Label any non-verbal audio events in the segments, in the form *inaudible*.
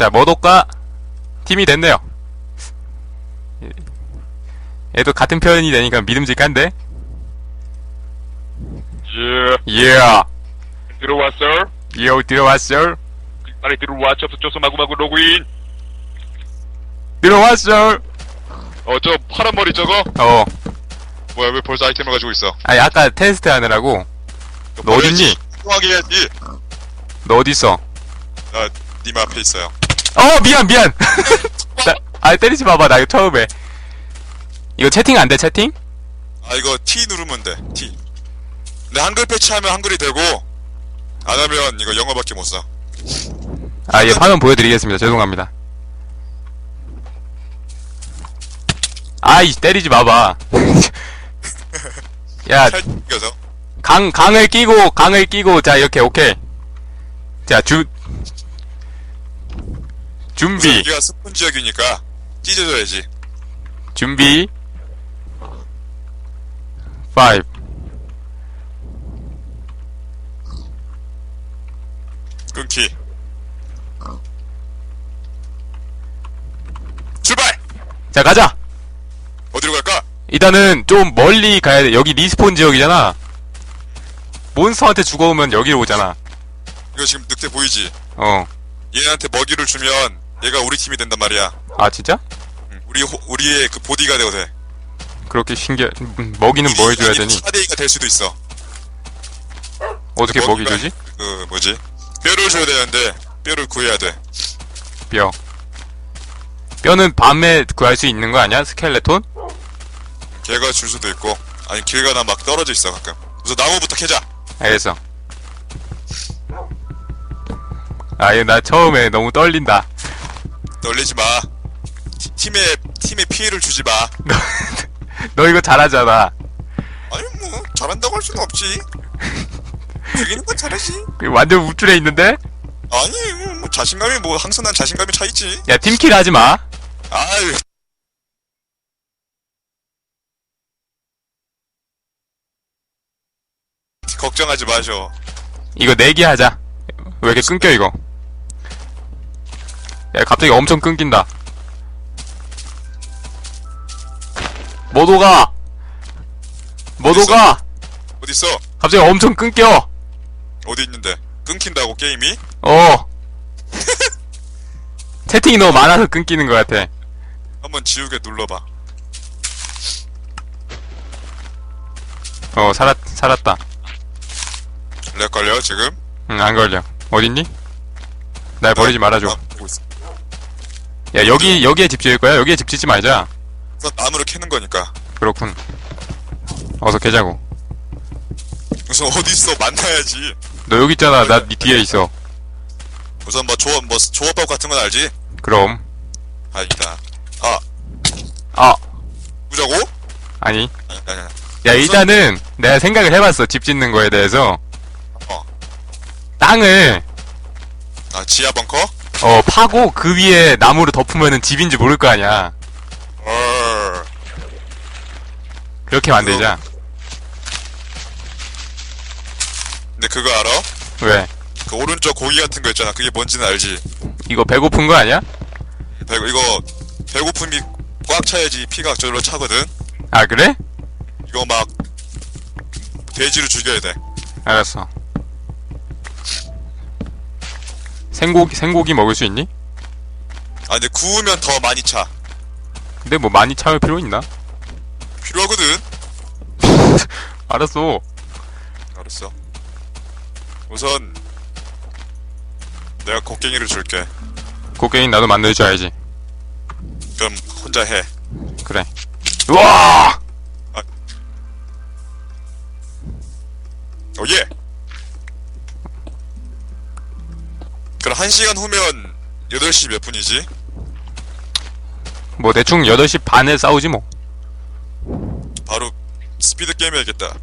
자, 머독과 팀이 됐네요. 얘도 같은 편이 되니까 믿음직한데? 예, 예, 들어왔어? 요, 들어왔어? 빨리 들어와, 접속줘서 마구마구 로그인. 들어왔어? 어, 저 파란 머리 저거? 어, 뭐야, 왜 벌써 아이템을 가지고 있어? 아니, 아까 테스트 하느라고. 너 어딨니? 통하게 해야지. 너 어딨어? 아, 님 앞에 있어요. 어, 미안, 미안! 나, 아, 때리지 마봐, 나 이거 처음에. 이거 채팅 안 돼, 채팅? 아, 이거 T 누르면 돼, T. 근데 한글 패치하면 한글이 되고, 안 하면 이거 영어밖에 못 써. 아, 예, 화면 보여드리겠습니다. 죄송합니다. 아이, 때리지 마봐. *laughs* 야, 살. 강, 강을 끼고, 강을 끼고, 자, 이렇게, 오케이. 자, 주, 준비, 여기가 스폰 지역이니까 찢어줘야지. 준비. 5. 끊기. 출발! 자, 가자! 어디로 갈까? 일단은 좀 멀리 가야 돼. 여기 리스폰 지역이잖아. 몬스터한테 죽어오면 여기로 오잖아. 이거 지금 늑대 보이지? 어. 얘한테 먹이를 주면 얘가 우리 팀이 된단 말이야. 아, 진짜? 응, 우리 호- 우리의 그 보디가 되고 돼. 그렇게 신기해. 음, 먹이는 뭐 해줘야 되니? 4대2가 될 수도 있어. 어떻게 먹이 먹이가 주지? 그 뭐지? 뼈를 줘야 되는데 뼈를 구해야 돼. 뼈. 뼈는 밤에 구할 수 있는 거 아니야? 스켈레톤? 걔가 줄 수도 있고 아니 길 가다 막 떨어져 있어 가끔. 우선 나무부터 캐자. 알겠어. 아, 얘나 처음에 너무 떨린다. 떨리지 마. 티- 팀에 팀에 피해를 주지 마. *laughs* 너 이거 잘하잖아. 아니 뭐 잘한다고 할 수는 없지. 죽이는 건 잘하지. 완전 우쭐해 있는데? 아니 뭐 자신감이 뭐 항상 난 자신감이 차 있지. 야, 팀킬 하지 마. 아유. 걱정하지 마셔. 이거 내기 하자. 왜 이렇게 끊겨, 이거? 야, 갑자기 엄청 끊긴다. 모도가! 모도가! 어디 있어? 갑자기 엄청 끊겨! 어디 있는데? 끊긴다고 게임이? 어. *laughs* 채팅이 너무 많아서 끊기는 것 같아. 한번 지우개 눌러봐. 어, 살았, 살았다. 렉 걸려 지금? 응, 안 걸려. 어딨니? 날 버리지 말아줘. 아, 보고 있어. 야, 여기, 여기에 집 지을 거야? 여기에 집 짓지 말자. 우선 나무를 캐는 거니까. 그렇군. 어서 깨자고. 우선 어디 있어? 만나야지. 너 여기 있잖아. 나 네 뒤에 있어. 우선 뭐 조합 뭐 조합법 같은 건 알지? 그럼. 아니다. 아 아, 부자고? 아니. 아니 아니. 아니. 야, 일단은 내가 생각을 해봤어. 집 짓는 거에 대해서. 어. 땅을, 아 지하 벙커? 어, 파고 그 위에 나무를 덮으면은 집인지 모를 거 아니야. 어. 그렇게 만들자. 근데 그거 알아? 왜? 그 오른쪽 고기 같은 거 있잖아. 그게 뭔지는 알지? 이거 배고픈 거 아니야? 배고 이거 배고픔이 꽉 차야지 피가 저절로 차거든. 아, 그래? 이거 막 돼지를 죽여야 돼. 알았어. 생고기, 생고기 먹을 수 있니? 아 근데 구우면 더 많이 차. 근데 뭐 많이 참을 필요 있나? 필요하거든. *laughs* 알았어. 알았어. 우선 내가 곡괭이를 줄게. 곡괭이 나도 만들어줘야지. 그럼 혼자 해. 그래. 우와! 어 예. 1시간 후면 8시 몇 분이지? 뭐 대충 8시 반에 싸우지 뭐. 바로 스피드 게임 해야겠다.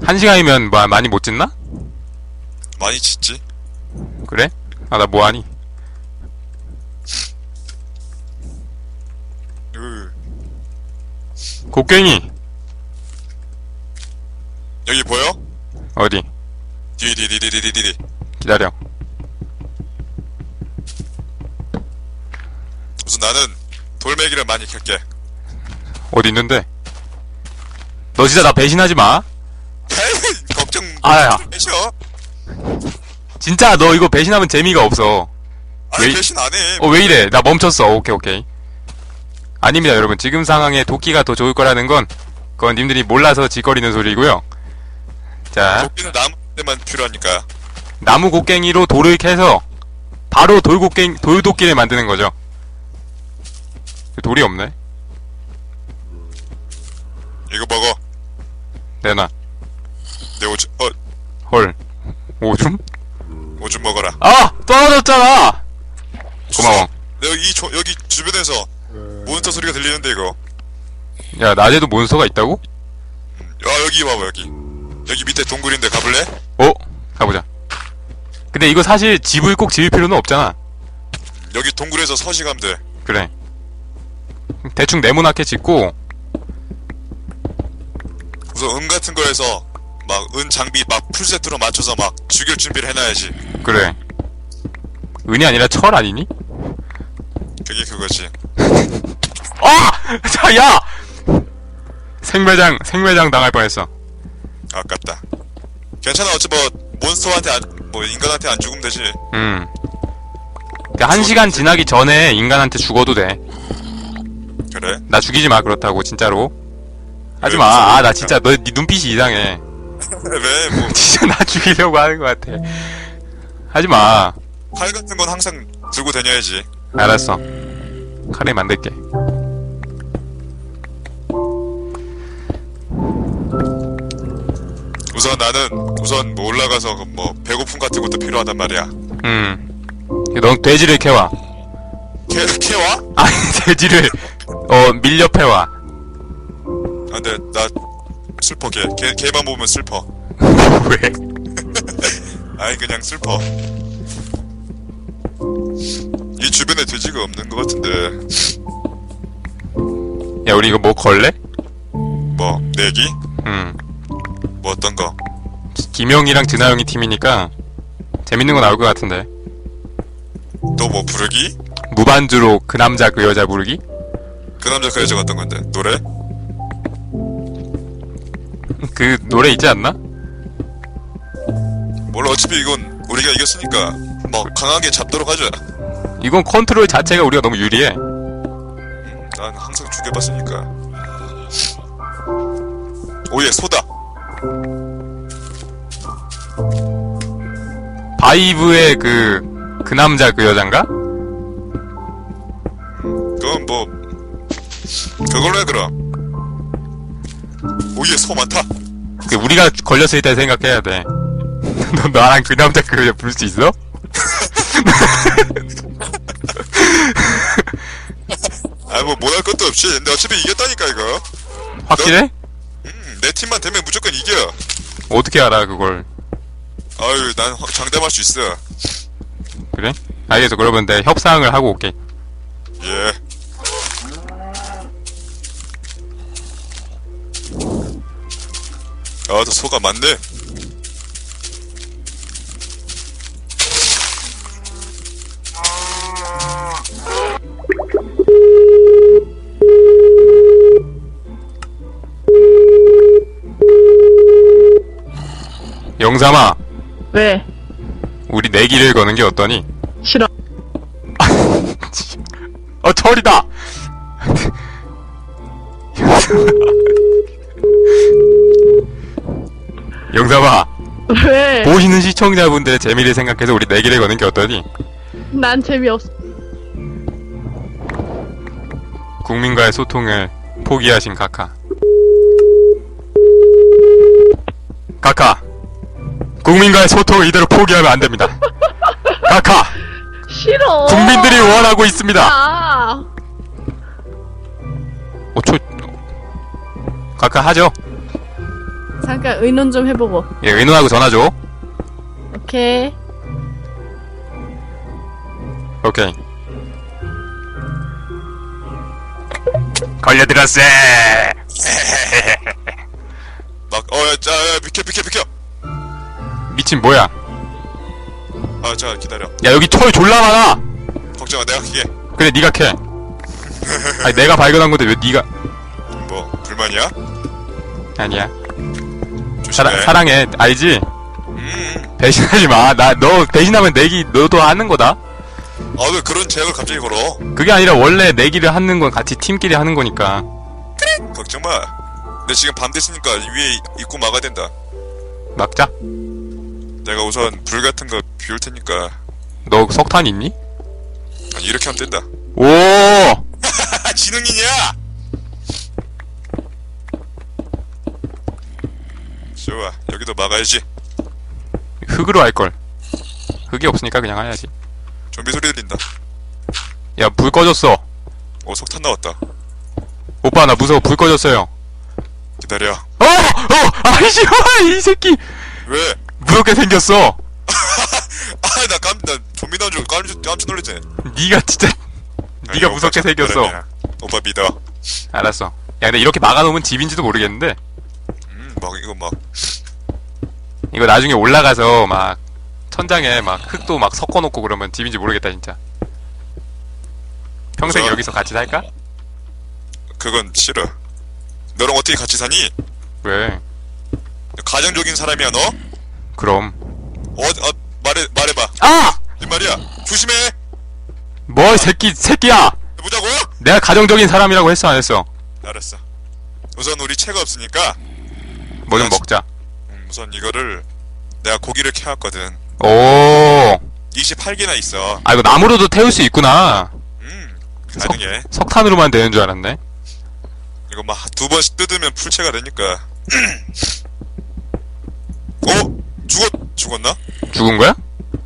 1시간이면 뭐 많이 못 짓나? 많이 짓지? 그래? 아, 나 뭐하니? 으. 곡괭이! 여기 보여? 어디? 뒤뒤뒤뒤뒤뒤 기다려. 우선 나는 돌멩이를 많이 캘게. 어디 있는데? 너 진짜 나 배신하지 마. 에이, 걱정 아야. 마셔. 진짜 너 이거 배신하면 재미가 없어. 아니 왜 이- 배신 안 해. 어, 왜 이래? 나 멈췄어. 오케이, 오케이. 아닙니다, 여러분. 지금 상황에 도끼가 더 좋을 거라는 건, 그건 님들이 몰라서 짓거리는 소리고요 자, 도끼는 나무 때만 필요하니까. 나무 곡괭이로 돌을 캐서, 바로 돌곡괭, 돌도끼를 만드는 거죠. 돌이 없네? 이거 먹어. 내놔. 내 오줌 어 헐. 오줌? 오줌 먹어라. 아! 떨어졌잖아! 고마워. 내 여기 이 조, 여기 주변에서 몬스터 소리가 들리는데 이거. 야, 낮에도 몬스터가 있다고? 야 여기 봐봐 여기. 여기 밑에 동굴인데 가볼래? 어? 가보자. 근데 이거 사실 집을 꼭 지을 필요는 없잖아. 여기 동굴에서 서식하면 돼. 그래. 대충 네모나게 짓고, 우선 은 같은 거에서 막 은 장비 막 풀세트로 맞춰서 막 죽일 준비를 해놔야지. 그래. 은이 아니라 철 아니니? 그게 그거지. *laughs* 아! 자, 야! 생매장, 생매장 당할 뻔했어. 아깝다. 괜찮아 어차피 뭐 몬스터한테 안, 뭐 인간한테 안 죽으면 되지. 음. 그한 시간 지나기 전에 인간한테 죽어도 돼. 그래? 나 죽이지 마, 그렇다고, 진짜로. 하지 왜 마. 무슨 아, 나? 진짜, 너, 네 눈빛이 이상해. *laughs* 왜? 뭐 *laughs* 진짜 나 죽이려고 하는 것 같아. 하지 마. 칼 같은 건 항상 들고 다녀야지. 알았어. 카레 만들게. 우선 나는 우선 뭐 올라가서 그뭐 배고픔 같은 것도 필요하단 말이야. 음. 넌 돼지를 캐와. 캐 *laughs* 캐와? 아니, 돼지를, 어, 밀려 패와. 아, 근데 나 슬퍼 걔. 걔 걔만 보면 슬퍼. *laughs* 왜? *laughs* 아니 그냥 슬퍼. 이 주변에 돼지가 없는 것 같은데 야, 우리 이거 뭐 걸래? 뭐 내기? 음. 뭐 어떤 거? 김영이랑 진아영이 팀이니까 재밌는 거 나올 것 같은데. 또 뭐 부르기? 무반주로 그 남자 그 여자 부르기? 그 남자 그 여자가 어떤 건데? 노래? 그 노래 있지 않나? 몰라 어차피 이건 우리가 이겼으니까 뭐 강하게 잡도록 하자. 이건 컨트롤 자체가 우리가 너무 유리해. 난 항상 죽여봤으니까. 오예 소다. 바이브의 그, 그 남자 그 여잔가? 그건 뭐 그걸로 해 그럼. 오예 소 많다. 그 우리가 걸렸을 때 생각해야 돼. *laughs* 너 나랑 그 남자 그 부를 수 있어? *laughs* 아 뭐 못할 것도 없이. 근데 어차피 이겼다니까 이거. 확실해? 음, 내 팀만 되면 무조건 이겨. 어떻게 알아 그걸? 아유 난 확- 장담할 수 있어. 그래? 알겠어. 그러면 내 협상을 하고 올게. 예. 아, 또 소가 많네. 영삼아, 왜? 우리 내기를 거는 게 어떠니? 싫어. *laughs* 어, 철이다! 시청자분들의 재미를 생각해서 우리 내기를 거는 게 어떠니? 난 재미없어. 국민과의 소통을 포기하신 카카. 카카. 국민과의 소통을 이대로 포기하면 안 됩니다. 카카. *laughs* 싫어. 국민들이 원하고 있습니다. 아, 어, 초, 카카 하죠? 잠깐 의논 좀 해보고. 예, 의논하고 전화 줘. 오케이. 오케이. 걸려들었어! *laughs* 막, 어, 야, 자, 야, 비켜, 비켜, 비켜! 미친 뭐야? 아, 자, 기다려. 야, 여기 철 졸라 많아! 걱정 마, 내가 크게. 그래, 니가 캐. *laughs* 아니 내가 발견한 건데 왜 네가 뭐 불만이야? 아니야 조심해. 사랑 사랑해 알지 음. 배신하지 마 나 너 배신하면 내기 너도 하는 거다 아 왜 그런 제약을 갑자기 걸어? 그게 아니라 원래 내기를 하는 건 같이 팀끼리 하는 거니까 걱정 마. 근데 지금 밤 됐으니까 위에 입구 막아야 된다. 막자 내가 우선 불 같은 거 비울 테니까 너 석탄 있니 아니, 이렇게 하면 된다. 오 *laughs* 지능이냐? 좋아. 여기도 막아야지. 흙으로 할걸 흙이 없으니까 그냥 해야지 좀비 소리 들린다. 야 불 꺼졌어 오 석탄 나왔다. 오빠 나 무서워 불 꺼졌어요 기다려. 어! 어! 아이씨 이 새끼 왜? 무섭게 생겼어 *laughs* 아나 깜, 나 좀비 나온 줄 깜짝, 깜짝 놀랐지. 네가 진짜 아니, 무섭게 생겼어 그러냐. 오빠 믿어. 알았어 야 근데 이렇게 막아놓으면 집인지도 모르겠는데 음, 막 이거 막 이거 나중에 올라가서 막 천장에 막 흙도 막 섞어놓고 그러면 집인지 모르겠다 진짜 평생 무서워. 여기서 같이 살까? 그건 싫어. 너랑 어떻게 같이 사니? 왜 가정적인 사람이야 너? 그럼 어, 어 말해 말해봐. 아! 이 말이야. 조심해. 뭐 새끼 새끼야 해보자고. 내가 가정적인 사람이라고 했어 안 했어 알았어. 우선 우리 채가 없으니까 뭐좀 알았어. 먹자 음, 우선 이거를 내가 고기를 캐왔거든. 오 28개나 있어. 아 이거 나무로도 태울 수 있구나 음, 가능해. 석 탄으로만 되는 줄 알았네 이거 막 두 번씩 뜯으면 풀체가 되니까. *clears throat* 어? 죽었 죽었나? 죽은 거야?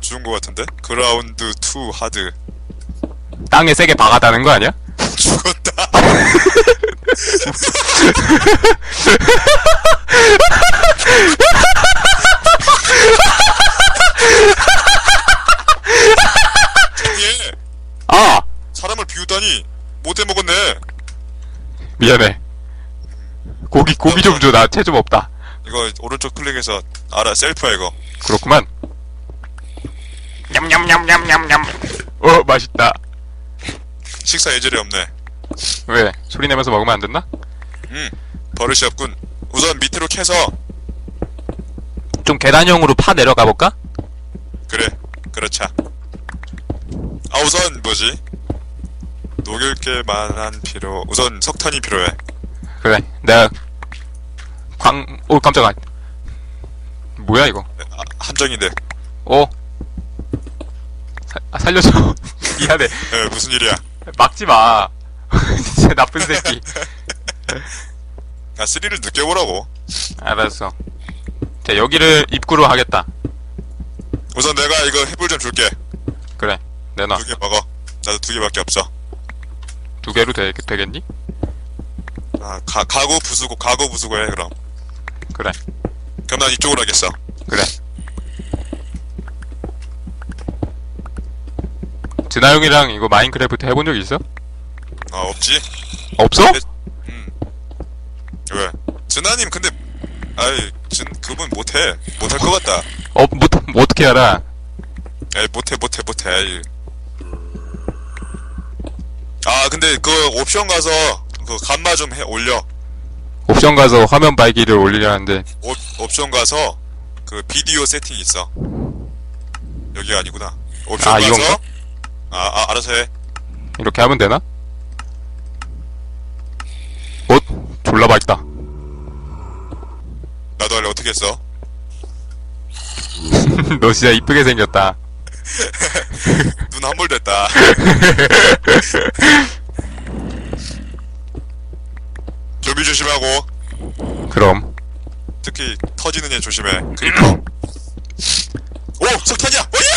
죽은 것 같은데? 그라운드 2 하드. 땅에 세게 박았다는 거 아니야? *laughs* 죽었다. *laughs* *laughs* 얘 아! 사람을 비우다니 못해 먹었네. 미안해 고기 고기 좀 줘 나 채 좀 없다 이거 오른쪽 클릭해서 알아 셀프야 이거. 그렇구만 냠냠냠냠냠냠 어 맛있다 식사 예절이 없네. 왜 소리 내면서 먹으면 안 됐나? 음 버릇이 없군. 우선 밑으로 캐서 좀 계단형으로 파 내려가 볼까? 그래 그렇자. 아 우선 뭐지? 녹일 게 만한 필요. 우선 석탄이 필요해. 그래 내가 광 오 깜짝아 뭐야 이거 아, 함정인데. 어 사- 아, 살려줘 *laughs* 미안해 에, 무슨 일이야? 막지 마 *laughs* 진짜 나쁜 새끼 아 스릴을 느껴보라고. 알았어 자 여기를 입구로 하겠다 우선 내가 이거 해불 좀 줄게. 그래 내놔 두 개 먹어. 나도 두 개밖에 없어. 두 개로 되, 되겠니? 아 가, 가구 부수고 가구 부수고 해 그럼. 그래 그럼 난 이쪽으로 하겠어. 그래 진아 형이랑 이거 마인크래프트 해본 적 있어? 아 없지? 없어? 음. 왜? 준하님 근데 아이 준 그분 못해 못할 것 같다. 어, 뭐, 뭐 어떻게 알아? 에이 못해 못해 못해. 아이. 아 근데 그 옵션 가서 그 감마 좀 해 올려. 옵션 가서 화면 발기를 올리려는데 옵, 옵션 가서 그 비디오 세팅 있어. 여기가 아니구나. 옵션 아, 가서 이건가? 아, 아 알아서 해. 이렇게 하면 되나? 어? 졸라 밝다. 나도 할래 어떻게 했어? *laughs* 너 진짜 이쁘게 생겼다. *laughs* 눈 환불 됐다. *laughs* 좀비 조심하고 그럼. 특히 터지는 애 조심해. 크리퍼. *clears throat* 오 석탄이야. 오예!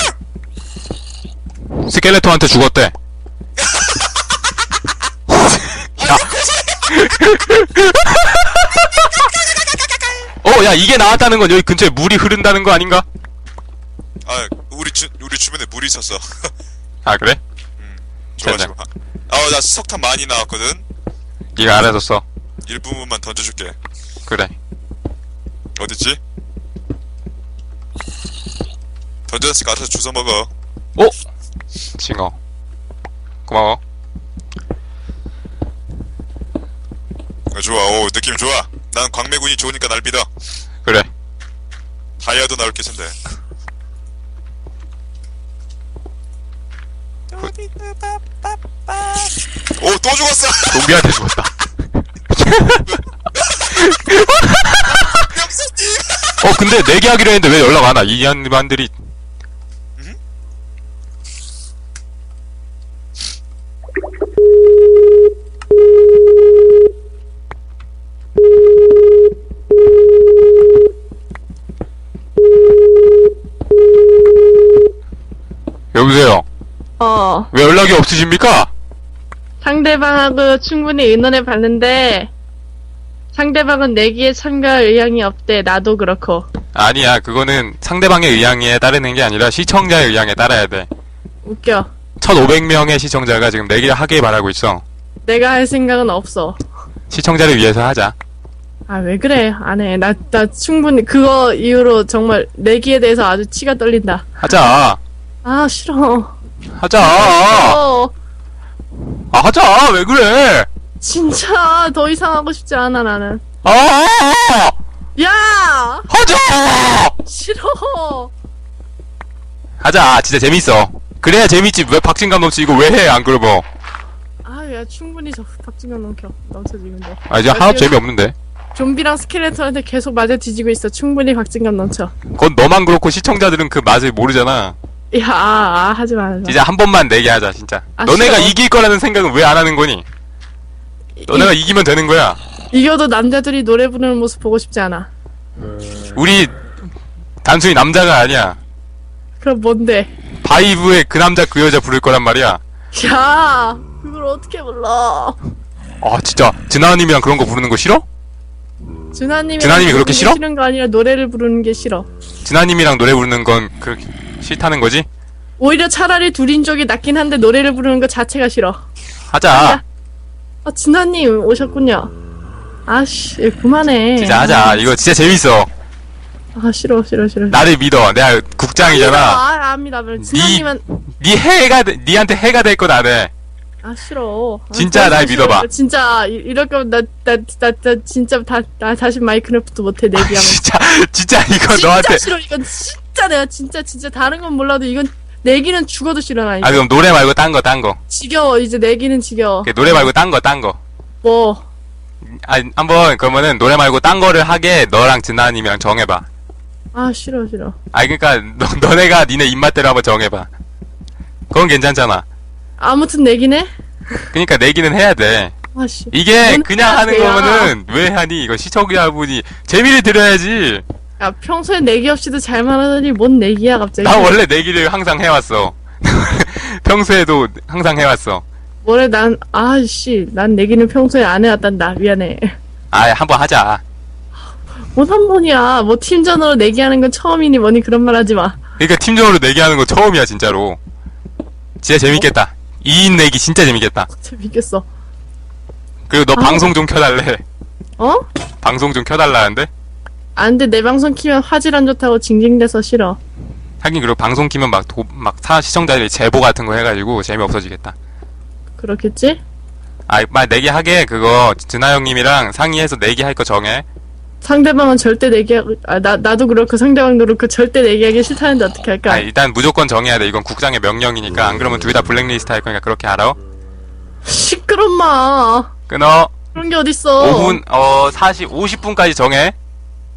스켈레톤한테 죽었대. 야. 어, 야, 이게 나왔다는 건 여기 근처에 물이 흐른다는 거 아닌가? 아 우리 주 우리 주변에 물이 있었어. *laughs* 아, 그래? 좋아 됐네. 좋아. 아나 석탄 많이 나왔거든. 네가 알아서 써. 일부분만 던져줄게. 그래. 어딨지? 던졌으니까 알아서 주워 먹어. 어? 징어. 고마워. 어, 좋아 오 느낌 좋아 난 광매군이 좋으니까 날 믿어 그래. 다이아도 나올 계신데 오 또 죽었어 좀비한테 죽었다. *laughs* 명수님 어, 근데 내기 하기로 했는데 왜 연락 안 와? 이 양반들이. 여보세요. 어, 왜 연락이 없으십니까? 상대방하고 충분히 의논해 봤는데, 상대방은 내기에 참가할 의향이 없대. 나도 그렇고. 아니야, 그거는 상대방의 의향에 따르는 게 아니라 시청자의 의향에 따라야 돼. 웃겨. 1500명의 시청자가 지금 내기를 하길 바라고 있어. 내가 할 생각은 없어. 시청자를 위해서 하자. 아, 왜 그래? 안 해. 나, 나 충분히, 그거 이후로 정말 내기에 대해서 아주 치가 떨린다. 하자. 아, 싫어. 하자. 어, 아, 하자. 왜 그래? 진짜 더 이상 하고 싶지 않아, 나는. 아! 야! 하자! 싫어! 하자. 진짜 재밌어. 그래야 재밌지. 왜 박진감 넘치 이거 왜 해? 안 그러면. 아, 야, 충분히 저 박진감 넘겨. 넘쳐, 지금도. 아, 이제 하나도 재미없는데. 좀비랑 스켈레톤한테 계속 맞아 뒤지고 있어. 충분히 박진감 넘쳐. 그건 너만 그렇고 시청자들은 그 맛을 모르잖아. 야, 아, 아 하지 마. 하지 마. 진짜 한 번만 내게 하자, 진짜. 아, 너네가 싫어. 이길 거라는 생각은 왜 안 하는 거니? 너네가 이, 기면 되는 거야. 이겨도 남자들이 노래 부르는 모습 보고 싶지 않아. 우리 단순히 남자가 아니야. 그럼 뭔데? 바이브에 그 남자 그 여자 부를 거란 말이야. 야, 그걸 어떻게 불러? 아 진짜 진아님이랑 그런 거 부르는 거 싫어? 준하님이 준하님이 그렇게 싫어? 싫은 거 아니라 노래를 부르는 게 싫어. 진아님이랑 노래 부르는 건 그렇게 싫다는 거지? 오히려 차라리 둘인 쪽이 낫긴 한데 노래를 부르는 것 자체가 싫어. 하자. 아, 준하님 오셨군요. 아씨, 그만해. 진짜 하자. 이거 진짜 재밌어. 아, 싫어, 싫어, 싫어. 나를 믿어. 내가 국장이잖아. 아, 압니다. 준하님은 네 해가 돼- 니한테 해가 될건안 해. 아 싫어. 아, 진짜 날 싫어. 믿어봐. 진짜 이- 이럴 거면 나나 나나 진짜 다나 다시 마이크래프트 못해 내기하면. *laughs* 진짜 진짜 이거 진짜 너한테. 싫어. 이건 진짜 내가 진짜 진짜 다른 건 몰라도 이건 내기는 죽어도 싫어 나 이거. 아 그럼 노래 말고 딴 거 딴 거. 지겨워 이제 내기는 지겨워. 오케이, 노래 말고 딴 거 딴 거. 뭐 아 한번 그러면은 노래 말고 딴 거를 하게 너랑 진아님이랑 정해봐. 아 싫어 싫어. 아 그러니까 너, 너네가 니네 입맛대로 한번 정해봐. 그건 괜찮잖아. 아무튼 내기네. 그러니까 내기는 해야 돼. 아씨. 이게 뭔 그냥 하는. 거면은 왜 하니? 이거 시청자분이 재미를 들어야지. 야 평소에 내기 없이도 잘만 하더니 뭔 내기야 갑자기. 나 원래 내기를 항상 해왔어. *laughs* 평소에도 항상 해왔어. 뭐래 난 아씨 난 내기는 평소에 안 해왔단다 미안해. 아 한번 하자. 뭔한 번이야. 뭐 팀전으로 내기하는 건 처음이니 뭐니 그런 말 하지 마. 그러니까 팀적으로 내기하는 거 처음이야 진짜로. 진짜 재밌겠다. 2인 내기 진짜 재밌겠다. 재밌겠어. 그리고 너 아. 방송 좀 켜달래. 어? 방송 좀 켜달라는데? 안 돼, 내 방송 키면 화질 안 좋다고 징징대서 싫어. 하긴 그리고 방송 키면 막, 도, 막 사, 시청자들이 제보 같은 거 해가지고 재미없어지겠다. 그렇겠지? 아, 말 내기 하게 그거 진아 형님이랑 상의해서 내기 할 거 정해. 상대방은 절대 내기, 아, 나, 나도 그렇고 상대방도 그렇고 절대 내기하기 싫다는데 어떻게 할까? 아, 일단 무조건 정해야 돼. 이건 국장의 명령이니까 안 그러면 둘 다 블랙리스트 할 거니까 그렇게 알아. 시끄럽마. 끊어. 그런 게 어딨어. 5분, 어, 40, 50분까지 정해.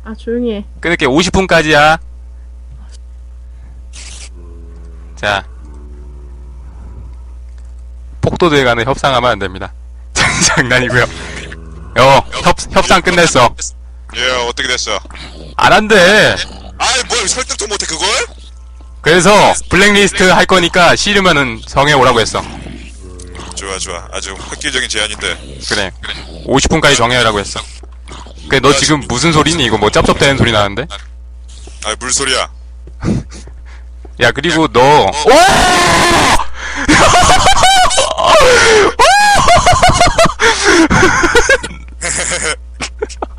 아, 조용히 해. 끊을게. 50분까지야. 자. 폭도들 간에 협상하면 안 됩니다. *laughs* 장난이고요. 어, 협, 협상 끝냈어. 예 어떻게 됐어 안 한대. 아이 뭘 설득도 못해 그걸 그래서 블랙리스트 할 거니까 싫으면은 정해 오라고 했어. 좋아 좋아 아주 획기적인 제안인데 그래. 50분까지 정해라고 했어. 그래, 너 지금 무슨 소리니? 이거 뭐 쩝쩝대는 소리 나는데? 아 물소리야 야, 그리고 너. 오! *laughs*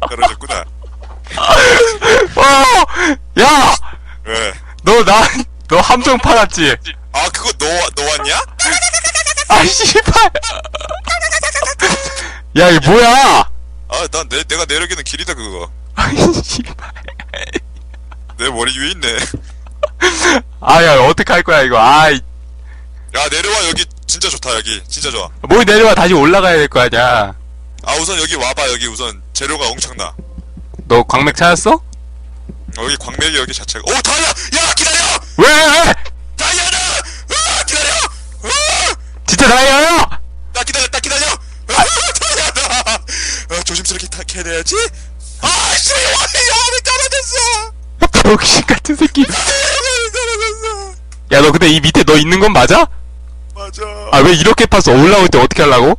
떨어졌구나 어! 야! 왜? 너 나, 너 함정 팔았지? 아 그거 너, 너 왔냐? 아, 씨발! 야, 이게 뭐야! 아, 난 내, 내가 내려기는 길이다, 그거. 아이, 씨발. 내 머리 위에 있네. 아, 야, 어떡할 거야, 이거. 아이, 야, 내려와, 여기 진짜 좋다, 여기. 진짜 좋아. 뭘 내려와, 다시 올라가야 될 거 아니야. 아, 우선 여기 와봐, 여기 우선. 재료가 엄청나. 너 광맥 찾았어? 어, 여기 광맥이 여기 자체가. 오, 다이아! 야, 기다려! 왜? 왜? 다이아다! 아, 기다려! 아! 진짜 다이아야! 나 기다려, 나 기다려! 아, 다이아다! 아, 돼야지? 아, 씨! 야왜 떨어졌어! 병신 같은 새끼. 야왜 떨어졌어! 야, 너 근데 이 밑에 너 있는 건 맞아? 맞아. 아, 왜 이렇게 파서 올라올 때 어떻게 하려고?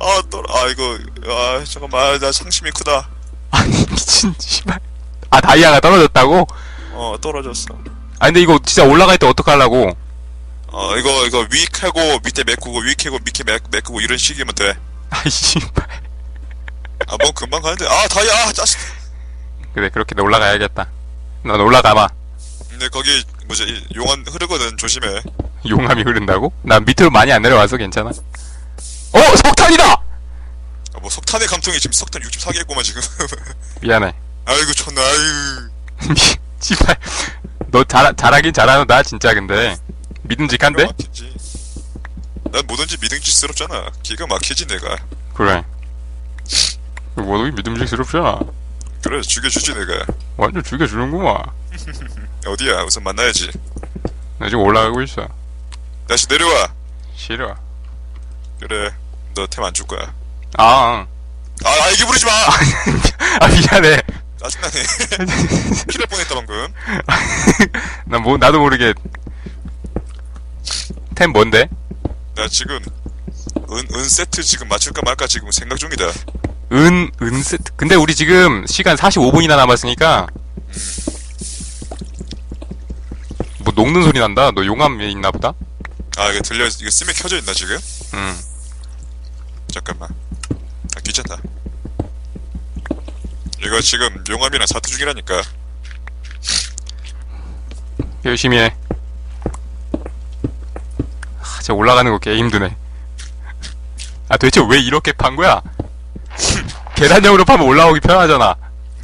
아, 떨어, 아, 이거, 아, 잠깐만, 나 상심이 크다. 아니, 미친, 씨발. 아, 다이아가 떨어졌다고? 어, 떨어졌어. 아, 근데 이거 진짜 올라갈 때 어떡하려고? 어, 이거, 이거 위 캐고, 밑에 메꾸고, 위 캐고, 밑에 메, 메꾸고, 이런 식이면 돼. 아이, 씨발. 아, 뭐 금방 가는데. 아, 다이아, 아, 짜식. 그래, 그렇게 올라가야겠다. 난 올라가봐. 근데 거기, 뭐지, 이 용암 흐르거든, 조심해. 용암이 흐른다고? 난 밑으로 많이 안 내려와서 괜찮아. 어! 석탄이다! 아, 뭐 석탄의 감통이 지금 석탄 64개했구만, 지금. *laughs* 미안해. 아이고, 촌나, 아유. 미- 씨발. 너 잘, 잘하긴 잘하는다, 진짜, 근데. 믿음직한데? 막히지. 난 뭐든지 믿음직스럽잖아. 기가 막히지, 내가. 그래. 뭐도 믿음직스럽잖아. 그래, 죽여주지, 내가. 완전 죽여주는구만. 어디야, 우선 만나야지. 나 지금 올라가고 있어. 다시 내려와. 싫어. 그래, 너 템 안 줄 거야. 아, 아, 아, 얘기 부르지 마! 아, 미안해. 짜증나네. *laughs* 피날 뻔했다, 방금. 난 뭐, 나도 모르게. 템 뭔데? 나 지금, 은, 은 세트 지금 맞출까 말까 지금 생각 중이다. 은, 은 세트. 근데 우리 지금 시간 45분이나 남았으니까. 뭐 녹는 소리 난다. 너 용암에 있나 보다? 아, 이거 들려, 이거 스미 켜져 있나, 지금? 응. 잠깐만. 아, 귀찮다. 이거 지금 용암이랑 사투 중이라니까. 열심히 해. 하, 진짜 올라가는 거 개 힘드네. 아, 도대체 왜 이렇게 판 거야? 계단형으로 파면 올라오기 편하잖아.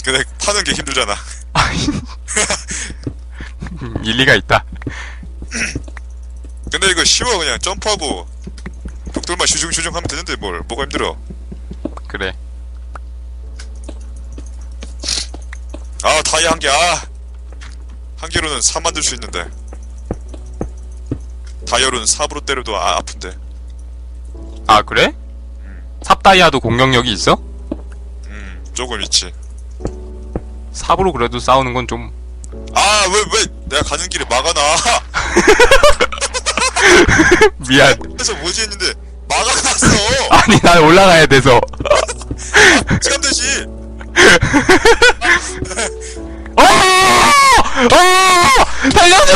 근데 파는 게 힘들잖아. 음, *laughs* 일리가 있다. *clears throat* 근데 이거 쉬워, 그냥 점프하고, 벽돌만 슈중슈중 하면 되는데 뭘, 뭐가 힘들어. 그래. 아, 다이아 한 개, 아! 한 개로는 4 만들 수 있는데. 다이아로는 4으로 때려도 아, 아픈데. 아, 그래? 삽다이아도 공격력이 있어? 음, 조금 있지. 삽으로 그래도 싸우는 건 좀. 아, 왜, 왜, 내가 가는 길에 막아놔. *laughs* 미안. 그래서 뭐지 했는데, 막아놨어. *laughs* 아니, 난 올라가야 돼서. 시간 되지. *laughs* 어! 어! 달려줘!